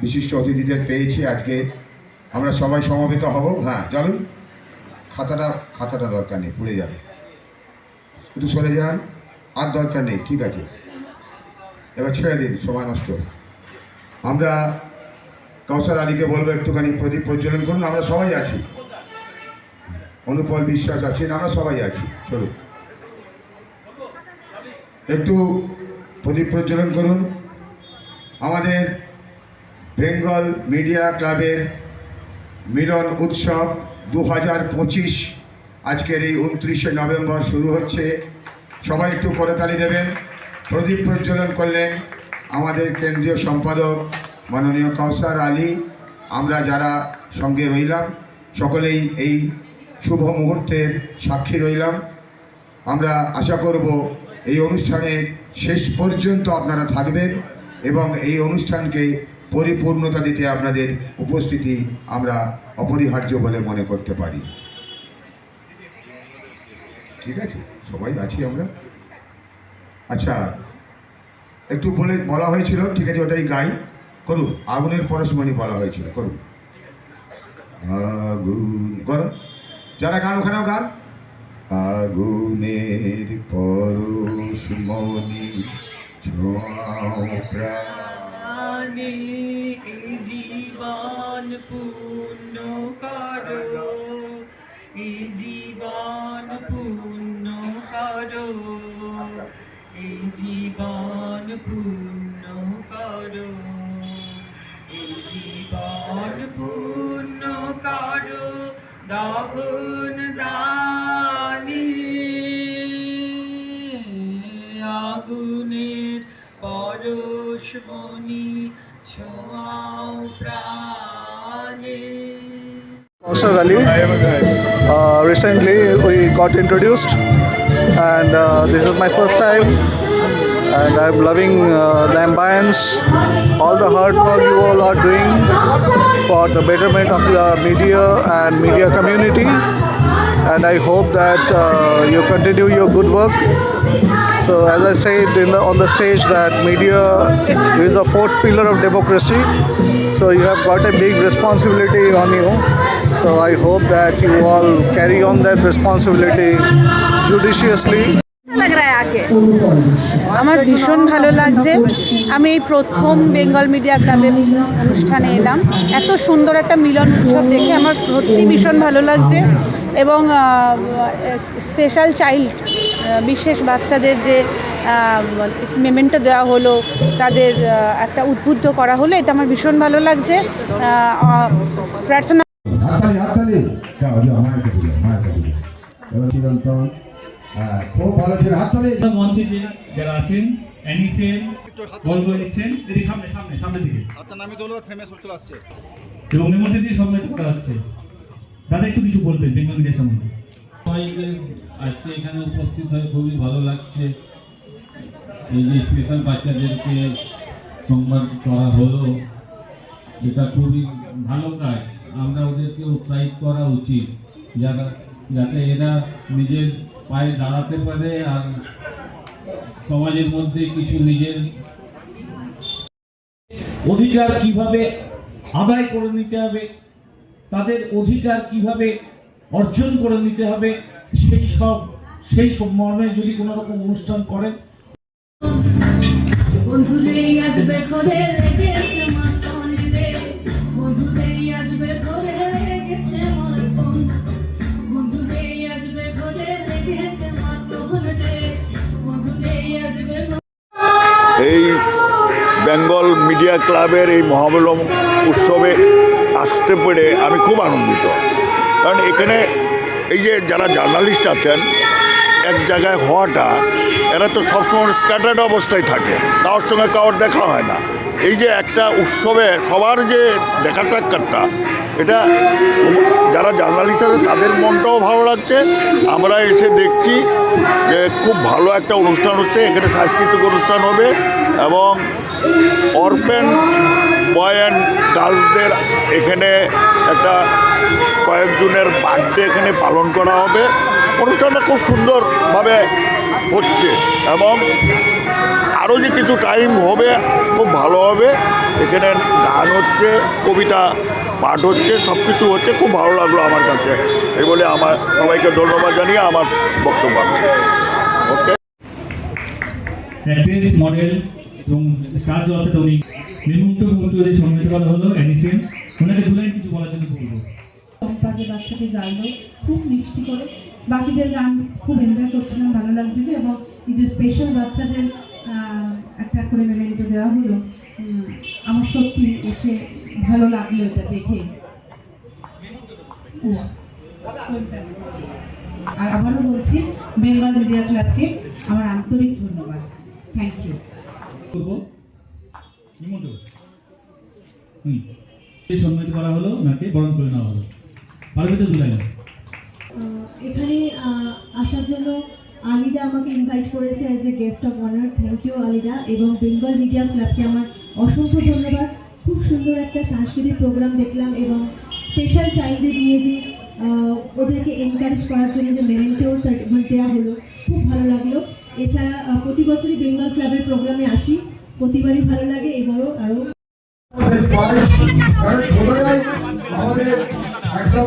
বিশিষ্ট অতিথিদের পেয়েছি আজকে। আমরা সবাই সমবেত হব। হ্যাঁ চলুন। খাতাটা খাতাটা দরকার নেই, পুড়ে যাবে। একটু সরে যান। আর দরকার নেই, ঠিক আছে। এবার ছেড়ে দিন, সময় নষ্ট। আমরা কাউসার আলীকে বলব, একটুখানি প্রদীপ প্রজ্বলন করুন। আমরা সবাই আছি। অনুপল বিশ্বাস আছেন, আমরা সবাই আছি। চলুন। একটু প্রদীপ প্রজ্বলন করুন। আমাদের বেঙ্গল মিডিয়া ক্লাবের মিলন উৎসব দু হাজার পঁচিশ। আজকের এই উনত্রিশে নভেম্বর শুরু হচ্ছে। সবাই একটু করতালি দেবেন। প্রদীপ প্রজ্বলন করলেন আমাদের কেন্দ্রীয় সম্পাদক মাননীয় কাউসার আলী। আমরা যারা সঙ্গে রইলাম, সকলেই এই শুভ মুহূর্তের সাক্ষী রইলাম। আমরা আশা করব এই অনুষ্ঠানের শেষ পর্যন্ত আপনারা থাকবেন এবং এই অনুষ্ঠানকে পরিপূর্ণতা দিতে আপনাদের উপস্থিতি আমরা অপরিহার্য বলে মনে করতে পারি। ঠিক আছে? সবাই আছি আমরা? আচ্ছা একটু বলে বলা হয়েছিল, ঠিক আছে, ওটাই গাই। করুন, আগুনের পরশমণি বলা হয়েছিল, করুন। আগুন, করো। যারা গান, ওখানেও গান। আগুনের পরশমণি ছোঁয়াও প্রাণ। প্রাণে জীবন পূর্ণ করো। এই জীবন পূর্ণ করো। এই জীবন পূর্ণ করো। এই জীবন পূর্ণ করো। দহন দানি পরশমণি ছোঁয়াও প্রাণে Kausar Ali. Uh, recently, we got introduced, and uh, this is my first time. And I'm loving uh, the ambience, all the hard work you all are doing for the betterment of the media and media community. And I hope that uh, you continue your good work. So, as I said in the, on the stage, that media is the fourth pillar of democracy. So, you have got a big responsibility on you. So, I hope that you all carry on that responsibility judiciously. আমার ভীষণ ভালো লাগছে আমি এই প্রথম Bengal media ক্লাবের অনুষ্ঠানে এলাম এত সুন্দর একটা মিলন উৎসব দেখে আমার সত্যি ভীষণ ভালো লাগছে এবং স্পেশাল চাইল্ড বিশেষ বাচ্চাদের যে মেমেন্টটা দেওয়া হলো তাদের একটা উদ্বুদ্ধ করা হলো এটা আমার ভীষণ ভালো লাগছে। প্রার্থনা এবং এর মধ্যে দিয়ে সম্মানিত করা হচ্ছে। দাদা, একটু কিছু বলবেন বেঙ্গল মিডিয়া সম্বন্ধে আজকে এখানে উপস্থিত হয়ে খুবই ভালো লাগছে। এই যে স্পেশাল বাচ্চাদেরকে সম্মান করা হলো, এটা খুবই ভালো কাজ। আমরা ওদেরকে উৎসাহিত করা উচিত, যারা যাতে এরা নিজের পায়ে দাঁড়াতে পারে আর সমাজের মধ্যে কিছু নিজের অধিকার কীভাবে আদায় করে নিতে হবে তাদের অধিকার কীভাবে অর্জন করে নিতে হবে, সেই সব সেই সব মর্মে যদি কোনো রকম অনুষ্ঠান করেন। বন্ধুদের আসবে ঘরে লেগেছে মাতন রে। বন্ধুরে আসবে বেঙ্গল ক্লাবের এই মহাবলম উৎসবে আসতে পেরে আমি খুব আনন্দিত। কারণ এখানে এই যে যারা জার্নালিস্ট আছেন, এক জায়গায় হওয়াটা, এরা তো সবসময় স্ক্যাটার্ড অবস্থায় থাকে, কারোর সঙ্গে কারোর দেখা হয় না। এই যে একটা উৎসবে সবার যে দেখা সাক্ষাৎটা, এটা যারা জার্নালিস্ট আছে, তাদের মনটাও ভালো লাগছে। আমরা এসে দেখছি যে খুব ভালো একটা অনুষ্ঠান হচ্ছে, এখানে সাংস্কৃতিক অনুষ্ঠান হবে এবং অরপেন বয় অ্যান্ড গার্লসদের এখানে একটা কয়েকজনের বার্থডে এখানে পালন করা হবে। অনুষ্ঠানটা খুব সুন্দরভাবে হচ্ছে এবং আরও যে কিছু টাইম হবে, খুব ভালো হবে। এখানে গান হচ্ছে, কবিতা পাঠ হচ্ছে সব কিছু হচ্ছে। খুব ভালো লাগল আমার কাছে। এই বলে আমার সবাইকে ধন্যবাদ জানিয়ে আমার বক্তব্য। ওকে মডেল এবং স্টার জলসাতে উনি নির্মুক্ত মুহূর্তে সম্মিলিত করা হলো অ্যানিসেন ওনাকে দু কিছু বলার জন্য বলব। বাজে বাচ্চাকে গাইলো, খুব মিষ্টি করে। বাকিদের গান খুব এনজয় করছিলাম, ভালো লাগছিল এবং এই যে স্পেশাল বাচ্চাদের একটা করে মেমেন্টো দেওয়া হলো আমার সত্যি এসে ভালো লাগল এটা দেখে। আর আবারও বলছি বেঙ্গল মিডিয়া ক্লাবকে আমার আন্তরিক ধন্যবাদ। থ্যাংক ইউ সম্মানিত করা হলো বরণ করে নেওয়া হলো। এখানে আসার জন্য আলিদা আমাকে ইনভাইট করেছে as a guest of honour thank you আলিদা। এবং বেঙ্গল মিডিয়া ক্লাবকে আমার অসংখ্য ধন্যবাদ। খুব সুন্দর একটা সাংস্কৃতিক প্রোগ্রাম দেখলাম এবং স্পেশাল চাইল্ডদের নিয়ে যে ওদেরকে এনকারেজ করার জন্য যে মেমেন্টো সার্টিফিকেট দেওয়া হলো, খুব ভালো লাগল। এছাড়া প্রতি বছরই বেঙ্গল ক্লাবের প্রোগ্রামে আসি। প্রতিবারই ভালো লাগে এবারও আরও। আমাদের একদম